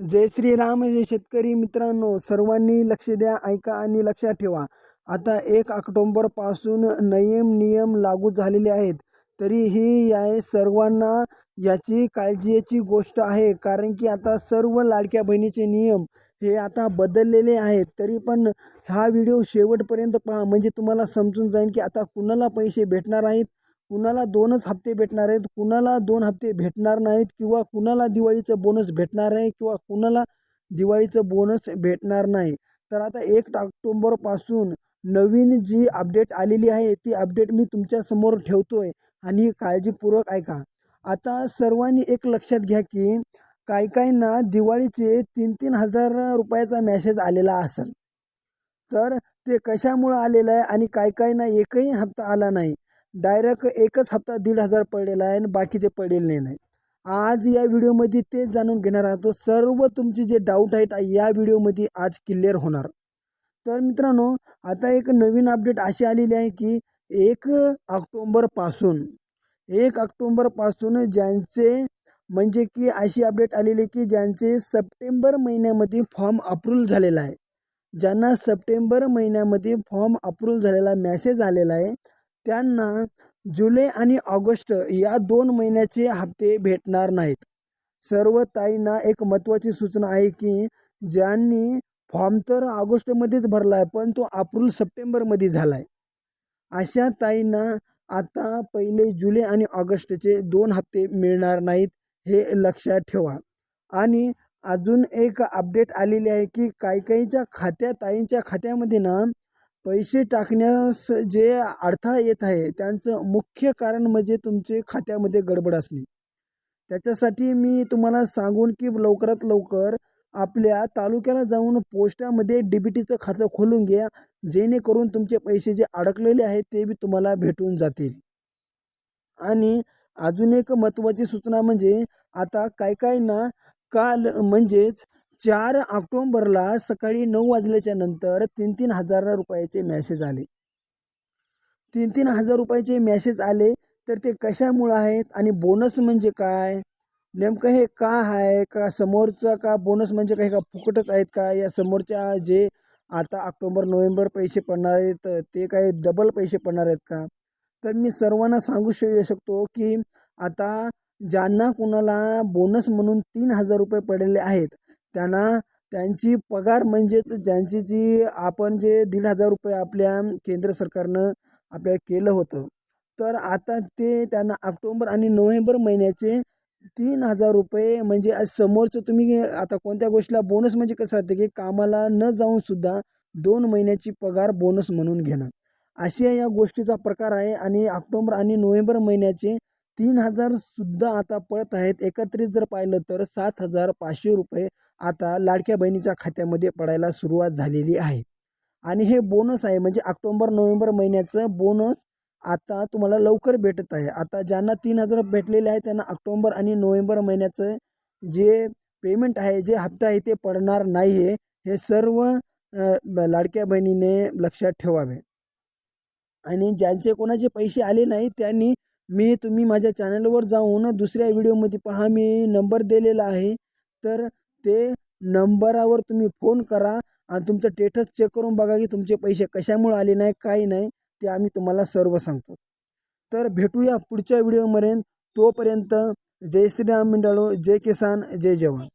जय श्रीराम जय शेतकरी मित्रांनो सर्वांनी लक्ष द्या ऐका आणि लक्षात ठेवा. आता एक ऑक्टोंबरपासून नवीन नियम लागू झालेले आहेत. तरीही या सर्वांना याची काळजीची गोष्ट आहे कारण की आता सर्व लाडक्या बहिणीचे नियम हे आता बदललेले आहेत. तरी पण हा व्हिडिओ शेवटपर्यंत पहा. म्हणजे तुम्हाला समजून जाईल की आता कुणाला पैसे भेटणार आहेत? कुणाला दोनच हप्ते भेटणार आहेत कुणाला दोन हप्ते भेटणार नाहीत किंवा कुणाला दिवाळीचं बोनस भेटणार आहे किंवा कुणाला दिवाळीचं बोनस भेटणार नाही. तर आता एक ऑक्टोंबरपासून नवीन जी अपडेट आलेली आहे ती अपडेट मी तुमच्यासमोर ठेवतो आहे आणि काळजीपूर्वक ऐका. आता सर्वांनी एक लक्षात घ्या की काही काहींना दिवाळीचे तीन तीन हजार रुपयाचा मॅसेज आलेला असेल. तर ते कशामुळं आलेलं आहे आणि काही काहींना एकही हप्ता आला नाही? डायरेक्ट एकच हप्ता दीड हजार पडलेला आहे आणि बाकीचे पडलेले नाही. आज या व्हिडिओमध्ये तेच जाणून घेणार आहोत. सर्व तुमचे जे डाऊट आहेत या व्हिडिओमध्ये आज क्लिअर होणार. तर मित्रांनो आता एक नवीन अपडेट अशी आलेली आहे की एक ऑक्टोंबरपासून एक ऑक्टोंबरपासून ज्यांचे म्हणजे की अशी अपडेट आलेली की ज्यांचे सप्टेंबर महिन्यामध्ये फॉर्म अप्रूव्ह झालेला आहे. ज्यांना सप्टेंबर महिन्यामध्ये फॉर्म अप्रूव्ह झालेला मेसेज आलेला आहे त्यांना जुलै आणि ऑगस्ट या दोन महिन्याचे हप्ते भेटणार नाहीत. सर्व ताईंना एक महत्त्वाची सूचना आहे की ज्यांनी फॉर्म तर ऑगस्टमध्येच भरला आहे पण तो एप्रिल सप्टेंबरमध्ये झाला आहे अशा ताईंना आता पहिले जुलै आणि ऑगस्टचे दोन हप्ते मिळणार नाहीत हे लक्षात ठेवा. आणि अजून एक अपडेट आलेली आहे की काही काहीच्या खात्या ताईंच्या खात्यामध्ये ना पैसे टाकण्यास जे अडथळा येत आहे त्यांचं मुख्य कारण म्हणजे तुमचे खात्यामध्ये गडबड असणे. त्याच्यासाठी मी तुम्हाला सांगून की लवकरात लवकर आपल्या तालुक्याला जाऊन पोस्टामध्ये डी बी टीचं खातं खोलून घ्या जेणेकरून तुमचे पैसे जे अडकलेले आहेत ते बी तुम्हाला भेटून जातील. आणि अजून एक महत्त्वाची सूचना म्हणजे आता काय काय ना काल म्हणजेच चार ऑक्टोंबरला सकाळी नऊ वाजल्याच्या नंतर तीन तीन हजार रुपयाचे मॅसेज आले. तीन तीन हजार रुपयाचे मॅसेज आले तर ते कशामुळं आहेत आणि बोनस म्हणजे काय? नेमकं हे का आहे? का समोरचा का बोनस म्हणजे काही का फुकटच आहेत का? या समोरच्या जे आता ऑक्टोबर नोव्हेंबर पैसे पडणार आहेत ते काय डबल पैसे पडणार आहेत का? तर मी सर्वांना सांगू शकतो की आता ज्यांना कुणाला बोनस म्हणून तीन हजार रुपये पडलेले आहेत त्यांना त्यांची पगार म्हणजेच ज्यांची जी आपण जे दीड हजार रुपये आपल्या केंद्र सरकारनं आपल्या केलं होतं. तर आता ते त्यांना ऑक्टोंबर आणि नोव्हेंबर महिन्याचे तीन हजार रुपये म्हणजे समोरचं तुम्ही आता कोणत्या गोष्टीला बोनस म्हणजे कसं राहतं की कामाला न जाऊन सुद्धा दोन महिन्याची पगार बोनस म्हणून घेणं. अशा या गोष्टीचा प्रकार आहे आणि ऑक्टोबर आणि नोव्हेंबर महिन्याचे तीन हजार सुद्धा आता पळत आहेत. एकत्रित जर पाहिलं तर सात हजार पाचशे रुपये आता लाडक्या बहिणीच्या खात्यामध्ये पडायला सुरुवात झालेली आहे. आणि हे बोनस आहे म्हणजे ऑक्टोबर नोव्हेंबर महिन्याचं बोनस आता तुम्हाला लवकर भेटत आहे. आता ज्यांना तीन हजार भेटलेले आहे त्यांना ऑक्टोंबर आणि नोव्हेंबर महिन्याचं जे पेमेंट आहे जे हप्ता आहे ते पडणार नाही आहे हे सर्व लाडक्या बहिणीने लक्षात ठेवावे. आणि ज्यांचे कोणाचे पैसे आले नाही त्यांनी मी तुम्ही माझ्या चॅनलवर जाऊन दुसऱ्या व्हिडिओमध्ये पहा. मी नंबर दिलेला आहे. तर ते नंबरावर तुम्ही फोन करा आणि तुमचं स्टेटस चेक करून बघा की तुमचे पैसे कशामुळे आले नाही काही नाही ते आम्ही तुम्हाला सर्व सांगतो. तर भेटूया पुढच्या व्हिडिओमध्ये. तोपर्यंत जय श्रीराम मिंडाळो जय किसान जय जवान.